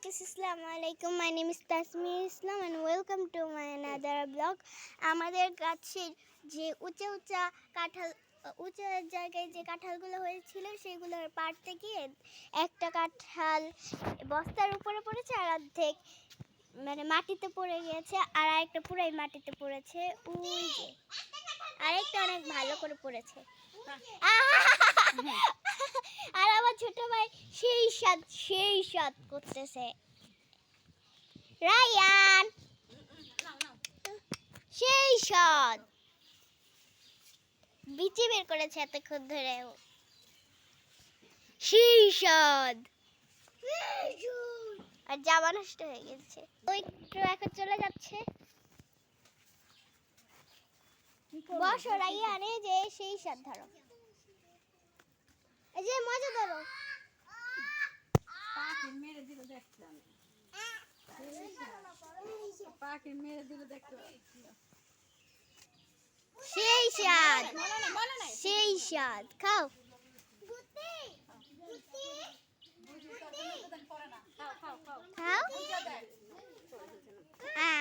guys, Assalamu alaikum. My name is Tasmir Islam and welcome to my. আমাদের গাছের যে উঁচা উঁচা কাঁঠাল উঁচা জায়গায় যে কাঁঠালগুলো হয়েছিল সেগুলোর পাড়তে গিয়ে একটা কাঁঠাল বস্তার উপরে পড়েছে আর অর্ধেক মানে মাটিতে পড়ে গিয়েছে আর আরেকটা পুরাই মাটিতে পড়েছে যে আরেকটা অনেক ভালো করে পড়েছে ছোট ভাই সেই স্বাদ সেই স্বাদ করতেছে। রায়ান, সেই স্বাদ। বিচি বের করেছে এতক্ষণ ধরে। সেই স্বাদ। আর জামা নষ্ট হয়ে গেছে। ওই এখন চলে যাচ্ছে। বসো রাইয়ান যে সেই স্বাদ ধরো এই যে মজা ধরো পাখি মেরে দিল দেখতে আমি পাখি মেরে দিল দেখতে সেই স্বাদ সেই স্বাদ খাও খাও খাও খাও খাও আ,